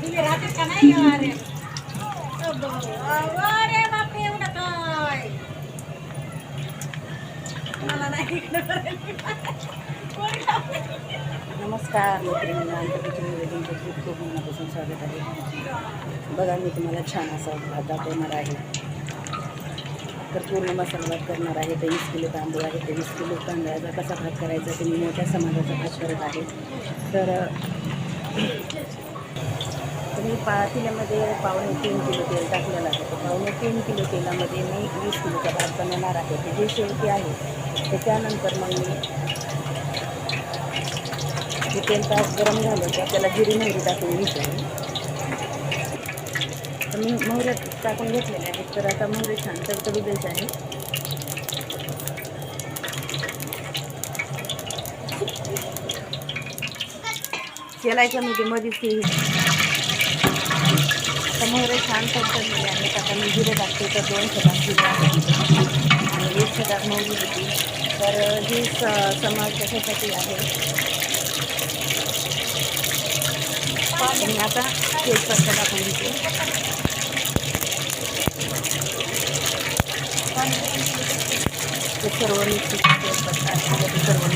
दिवे का नाही अरे अरे बापरे एवढं काय मला नाही नमस्कार मैत्रिणींना खूप खूप मनापासून स्वागत आहे. बघा मी तुम्हाला छान असा भात दाखवणार आहे. तर पूर्ण मसाला भात करणार आहे. तर वीस किलो तांदूळ आहे. तर वीस किलो तांदळाचा कसा भात करायचा ते मी मोठ्या समाजाचा भात करत आहे. तर तुम्ही पातेल्यामध्ये पावणे तीन किलो तेल टाकलेलं आहे. पावणे तीन किलो तेलामध्ये मी वीस किलोचा भात बनवणार आहे. ते जे शेवटी आहे तर त्यानंतर मग मी ते तेल तास गरम झालं की आपल्याला जिरी मोहरी टाकून घ्यायची तर मी मोहऱ्या टाकून घेतलेल्या आहेत तर आता मोहरे छान तडतडू द्यायचे आहे. तेलाच्या मध्ये मध्येच ती. तर छान तडतडलेले आणि आता मी जिरे टाकते तर दोन छटाक जिरे आणि एक छटाक मोजी होती तर ही समाज कशासाठी आहे? आणि आता तेजपत्ता टाकून घेते सर्व मिक्सी तेजपत्ता सर्व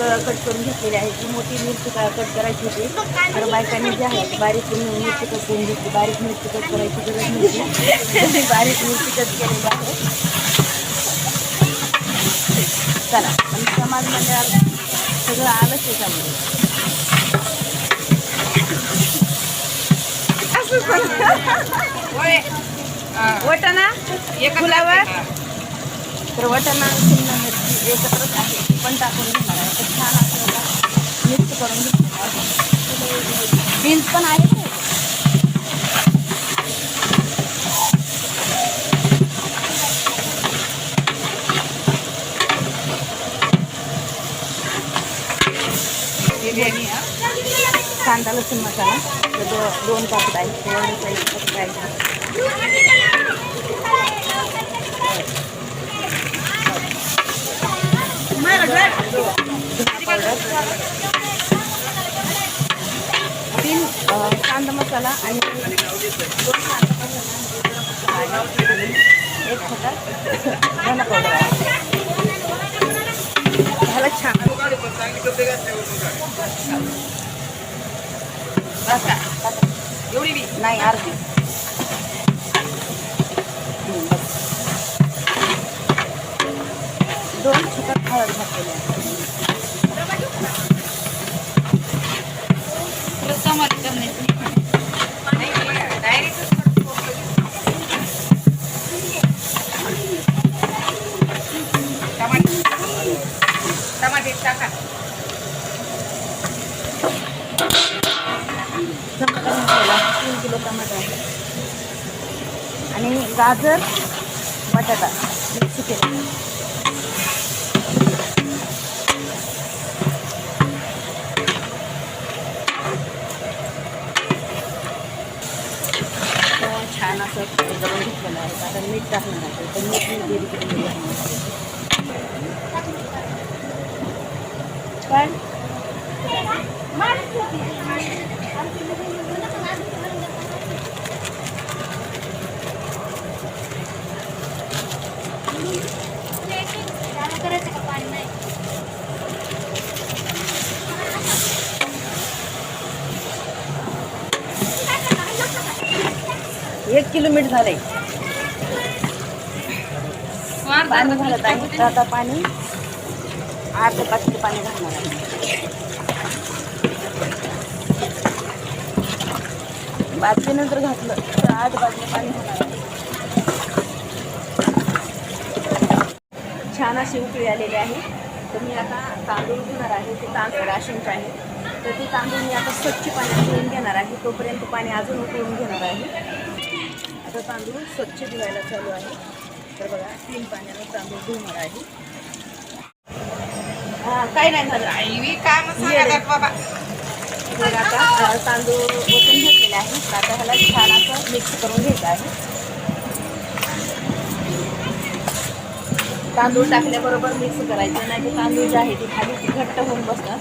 कट करून घेतलेली आहे. ती मोठी मिरची का कट करायची होती तर बायकांनी जी आहे बारीक मिरची कट करून घेतली बारीक मिरची कट करायची. गरज नव्हती बारीक मिरची कट केलेली आहे. चला आणि समाज मंडळाला सगळं आलंच त्याच्यामध्ये वटाणा फुलावर? तर वटाणा शिमला मिरची एकत्रच आहे पण टाकून घेणार आहे. तर छान आपल्याला मिक्स करून घेणार बीन्स पण आहे ना. कांदा लसूण मसाला. तर दो दोन पाकिट आहे एवढंच आहे. एकच आहे. तीन कांदा मसाला आणि दोन कांदा मसाला आणि एक छोटा धना पावडर. झालं छान. बसा एवढी नाही अर्धी हं, बस. दोन छोटा हळद घातलेले आहे टमाटे टाका टमाटा तीन किलो टमाटा आणि गाजर बटाटा मिक्स केलेला असं दळून घेतलेलं आहे. आता मीठ टाकणार आहे. तर मीठ मी पण एक किलो मीठ झालंय. पाणी घालत आहे. तर आता पाणी. अर्ध्या पाचशे पाणी घालणार आहे. बाजरीनं जर घातलं तर आठ बाजरी पाणी होणार आहे. छान अशी उकळी आलेली आहे. तर मी आता तांदूळ घेणार आहे. ते तांदूळ राशनचे आहे. तर ते तांदूळ मी आता स्वच्छ पाण्यात धुवून घेणार आहे. तोपर्यंत पाणी अजून उकळून घेणार आहे. आता तांदूळ स्वच्छ धुवायला चालू आहे. तर बघा तीन पाण्यानं तांदूळ धुवणार आहे. हा, काही नाही झालं. आई काम सांगतात बाबा. तर आता तांदूळ ओतून घेतलेले आहे. आता ह्याला छान असं मिक्स करून घ्यायचं आहे. तांदूळ टाकल्याबरोबर मिक्स करायचं नाही तर तांदूळ जे आहे ते खाली घट्ट होऊन बसतात.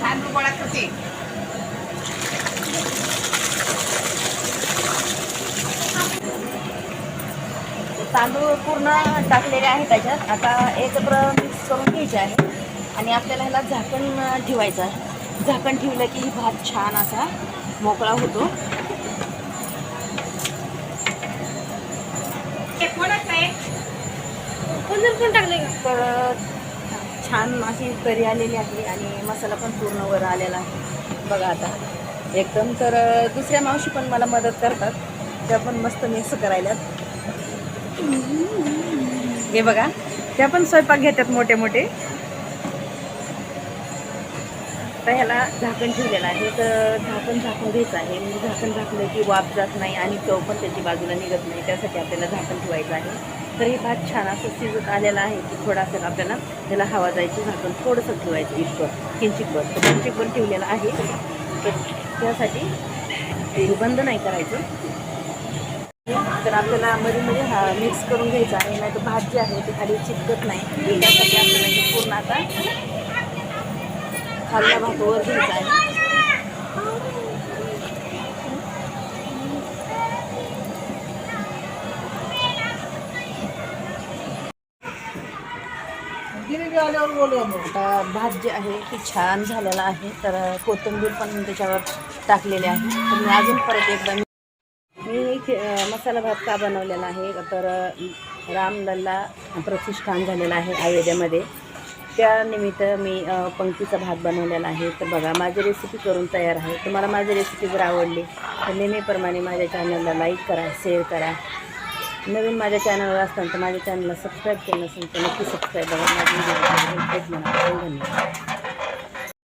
तांदूळ गोळा करते तांदूळ पूर्ण टाकलेले आहे त्याच्यात. आता एकत्र मिक्स करून घ्यायचे आहे. आणि आपल्याला ह्याला झाकण ठेवायचं आहे. झाकण ठेवलं की भात छान असा मोकळा होतो. ते कोणाचं आहे तर छान अशी तरी आलेली आहे आणि मसाला पण पूर्ण वर आलेला आहे. बघा आता. एकदम तर दुसऱ्या मावशी पण मला मदत करतात. त्या पण मस्त मिक्स करायल्यात. हे बघा. त्या पण स्वयंपाक घेतात मोठे मोठे. तर ह्याला झाकण ठेवलेलं आहे. तर झाकण झाकून घ्यायचं आहे. म्हणजे झाकण झाकलं की वाफ जात नाही आणि चव पण त्याची बाजूला निघत नाही. त्यासाठी आपल्याला झाकण ठेवायचं आहे. तर हे भात छान असं शिजत आलेलं आहे की थोडासा आपल्याला त्याला हवा जायची. झाकण थोडंसं ठेवायचं इतकं. किंचितभर तर पण ठेवलेलं आहे. तर त्यासाठी ते बंद नाही करायचं. तर आपल्याला मध्ये मध्ये हा मिक्स करून घ्यायचा आहे. नाही तर भात जे आहे ते खाली चिपकत नाही. त्यासाठी आपल्याला हे पूर्ण आता खाल्ला भात वर घ्यायचा आहे. आता भात जे आहे ते छान झालेला आहे. तर कोथिंबीर पण त्याच्यावर टाकलेली आहे. तर मी अजून परत एकदा खे- मसाला भात का बनवलेला आहे? तर रामलल्ला प्रतिष्ठान झालेलं आहे अयोध्येमध्ये त्यानिमित्त मी पंक्तीचा भात बनवलेला आहे. तर बघा माझी रेसिपी करून तयार आहे. तुम्हाला माझी रेसिपी जर आवडली तर नेहमीप्रमाणे माझ्या चॅनलला लाईक करा शेअर करा. नवीन माझ्या चॅनलवर असताना तर माझ्या चॅनलला सबस्क्राईब केलं नसेल तर नक्की सबस्क्राईब बघा. माझी धन्यवाद.